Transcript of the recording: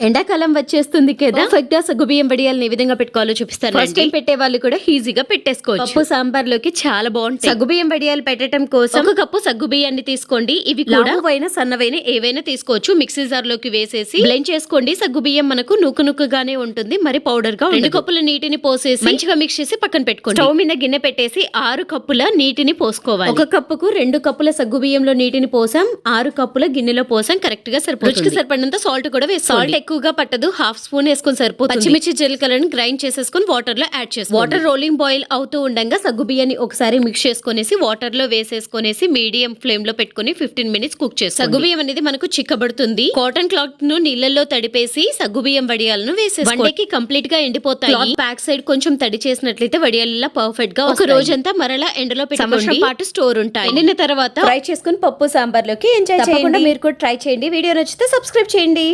ఎండాకాలం వచ్చేస్తుంది కదా? పర్ఫెక్ట్గా సగ్గుబియ్యం వడియాలను ఏ విధంగా పెట్టుకోవాలో చూపిస్తాను ఫస్ట్ టైం పెట్టే వాళ్ళు కూడా ఈజీగా పెట్టేసుకోవచ్చు. పప్పు సాంబార్లోకి చాలా బాగుంటాయి. సగ్గుబియ్యం వడియాలు పెట్టడం కోసం ఒక కప్పు సగ్గుబియ్యాన్ని తీసుకోండి. ఇవి కూడా లావువైన సన్నవైన ఏవైనా తీసుకోవచ్చు. మిక్సీ జార్లోకి వేసేసి బ్లెండ్ చేసుకోండి. సగ్గుబియ్యం మనకు నూకు నూకుగానే ఉంటుంది. మరి పౌడర్గా రెండు కప్పుల నీటిని పోసేసి మంచిగా మిక్స్ చేసి పక్కన పెట్టుకోండి. స్టవ్ మీద గిన్నె పెట్టేసి ఆరు కప్పుల నీటిని పోసుకోవాలి. ఒక కప్పుకు రెండు కప్పుల సగ్గుబియ్యంలో నీటిని పోసాం. ఆరు కప్పుల గిన్నెలో పోసాం. కరెక్ట్గా సరిపోతుంది. రుచికి సరిపడినంత సాల్ట్ కూడా వేసుకోండి. సాల్ట్ ఎక్కువగా పట్టదు. హాఫ్ స్పూన్ వేసుకొని సరిపోతుంది. పచ్చిమిర్చి జీలకర్రని గ్రైండ్ చేసేసుకొని వాటర్లో యాడ్ చేసుకోండి. వాటర్ రోలింగ్ బాయిల్ అవుతూ ఉండగా సగ్గు బియ్యాన్ని ఒకసారి మిక్స్ చేసుకునేసి వాటర్లో వేసేసుకునేసి మీడియం ఫ్లేమ్లో పెట్టుకొని ఫిఫ్టీన్ మినిట్స్ కుక్ చేసి సగ్గు బియ్యం అనేది మనకు చిక్కబడుతుంది. కాటన్ క్లాత్ను నీళ్ళల్లో తడిపేసి సగ్గు బియ్యం వడియాలను వేసేసి వన్డేకి కంప్లీట్గా ఎండిపోతాయి. బ్యాక్ సైడ్ కొంచెం తడి చేసినట్లయితే వడియాల పర్ఫెక్ట్గా ఒక రోజంతా మరలా ఎండలో పెట్టి పాటు స్టోర్ ఉంటాయి. ఎండిన తర్వాత ఫ్రై చేసుకుని పప్పు సాంబార్లోకి ఎంజాయ్ చేయండి. మీరు కూడా ట్రై చేయండి. వీడియో నచ్చితే సబ్స్క్రైబ్ చేయండి.